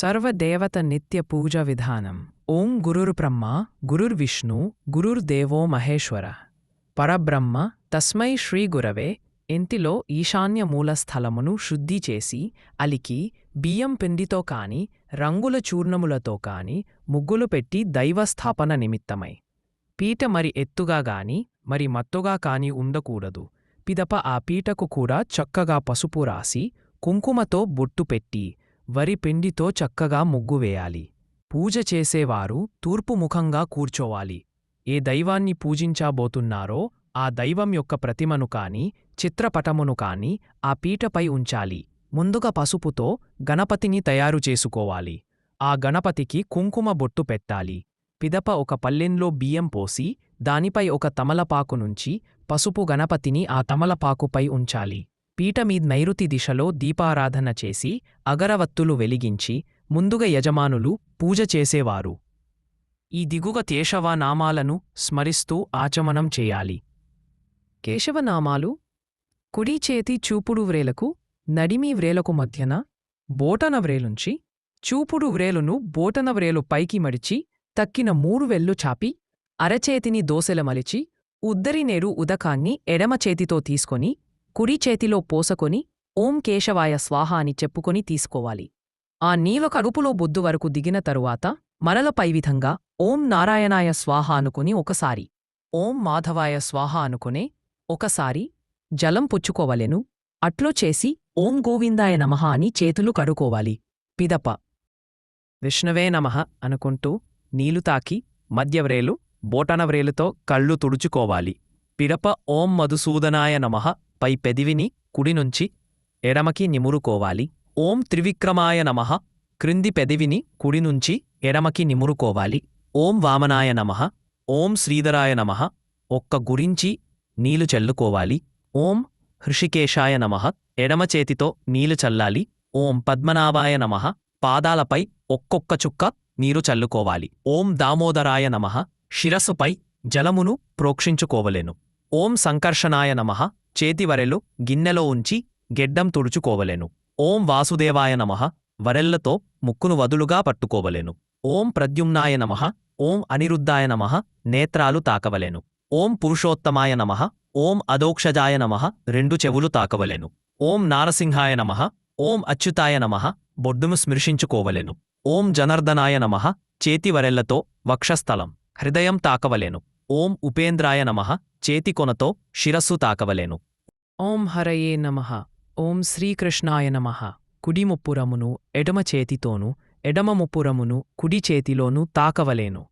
సర్వదేవత నిత్య పూజ విధానం. ఓం గురుర్బ్రహ్మ గురుర్విష్ణు గురుర్దేవో మహేశ్వర. పరబ్రహ్మ తస్మై శ్రీ గురవే ఇంటిలో ఈశాన్య మూల స్థలమును శుద్ధి చేసి అలికి బియ్యం పిండితో కాని రంగుల చూర్ణములతో కాని ముగ్గులు పెట్టి దైవస్థాపన నిమిత్తమై. పీట మరి ఎత్తుగా గాని మరి మత్తుగా కాని ఉండకూడదు. పిదప ఆ పీటకు కూడా చక్కగా పసుపు రాసి కుంకుమతో బొట్టు పెట్టి వరి పిండితో చక్కగా ముగ్గు వేయాలి. పూజ చేసేవారు తూర్పు ముఖంగా కూర్చోవాలి. ఏ దైవాన్ని పూజించాబోతున్నారో ఆ దైవం యొక్క ప్రతిమను కాని చిత్రపటమును కాని ఆ పీటపై ఉంచాలి. ముందుగా పసుపుతో గణపతిని తయారు చేసుకోవాలి. ఆ గణపతికి కుంకుమ బొట్టు పెట్టాలి. పిదప ఒక పల్లెంలో బియ్యం పోసి దానిపై ఒక తమలపాకు నుంచి పసుపు గణపతిని ఆ తమలపాకుపై ఉంచాలి. పీఠమీద్ నైరుతి దిశలో దీపారాధన చేసి అగరవత్తులు వెలిగించి ముందుగ యజమానులు పూజ చేసేవారు. ఈ దిగువ కేశవనామాలను స్మరిస్తూ ఆచమనం చేయాలి. కేశవనామాలు కుడి చేతి చూపుడు వ్రేలకు నడిమి వ్రేలకు మధ్యన బోటన వ్రేలుంచి చూపుడు వ్రేలును బోటన వ్రేలు పైకి మడిచి తక్కిన మూడు వెల్లు చాపి అరచేతిని దోసెల మలిచి ఉద్దరినేరు ఉదకాన్ని ఎడమ చేతితో తీసుకొని కుడి చేతిలో పోసకొని ఓం కేశవాయ స్వాహ అని చెప్పుకొని తీసుకోవాలి. ఆ నీవ కడుపులో బొద్దు వరకు దిగిన తరువాత మరలపై విధంగా ఓం నారాయణాయ స్వాహ అనుకుని ఒకసారి ఓం మాధవాయ స్వాహ అనుకునే ఒకసారి జలం పుచ్చుకోవలెను అట్లో చేసి ఓం గోవిందాయ నమః అని చేతులు కడుకోవాలి పిదప. విష్ణువే నమః అనుకుంటూ నీలు తాకి మధ్యవ్రేలు బోటనవ్రేలుతో కళ్ళు తుడుచుకోవాలి. పిడప ఓం మధుసూదనాయ నమః పై పెదివిని కుడినుంచి ఎడమకి నిమురుకోవాలి. ఓం త్రివిక్రమాయ నమః. క్రింది పెదివిని కుడినుంచి ఎడమకి నిమురుకోవాలి. ఓం వామనాయ నమః. ఓం శ్రీధరాయ నమః. ఒక్క గురించి నీలు చల్లుకోవాలి. ఓం హృషికేశాయ నమః. ఎడమ చేతితో నీలు చల్లాలి. ఓం పద్మనాభాయ నమః. పాదాలపై ఒక్కొక్క చుక్క నీరు చల్లుకోవాలి. ఓం దామోదరాయ నమః. శిరస్సుపై జలమును ప్రోక్షించుకోవలెను. ఓం సంకర్షణాయ నమః. చేతివరెలు గిన్నెలో ఉంచి గెడ్డం తుడుచుకోవలేను. ఓం వాసుదేవాయ నమః. వరెల్లతో ముక్కును వదులుగా పట్టుకోవలేను. ఓం ప్రద్యుమ్నాయ నమః. ఓం అనిరుద్ధాయ నమః. నేత్రాలు తాకవలేను. ఓం పురుషోత్తమాయ నమః. ఓం అదోక్షజాయ నమః. రెండు చెవులు తాకవలేను. ఓం నారసింహాయ నమః. ఓం అచ్యుతాయ నమః. బొడ్డును స్మృశించుకోవలేను ఓం జనార్దనాయ నమః. చేతివరెల్లతో వక్షస్థలం. హృదయం తాకవలేను. ఓం ఉపేంద్రాయ నమః. చేతికొనతో శిరస్సు తాకవలేను. ఓం హరయే నమః. ఓం శ్రీకృష్ణాయ నమః. కుడిముప్పురమును ఎడమ చేతితోనూ ఎడమ ముప్పురమును కుడి చేతిలోనూ తాకవలేను.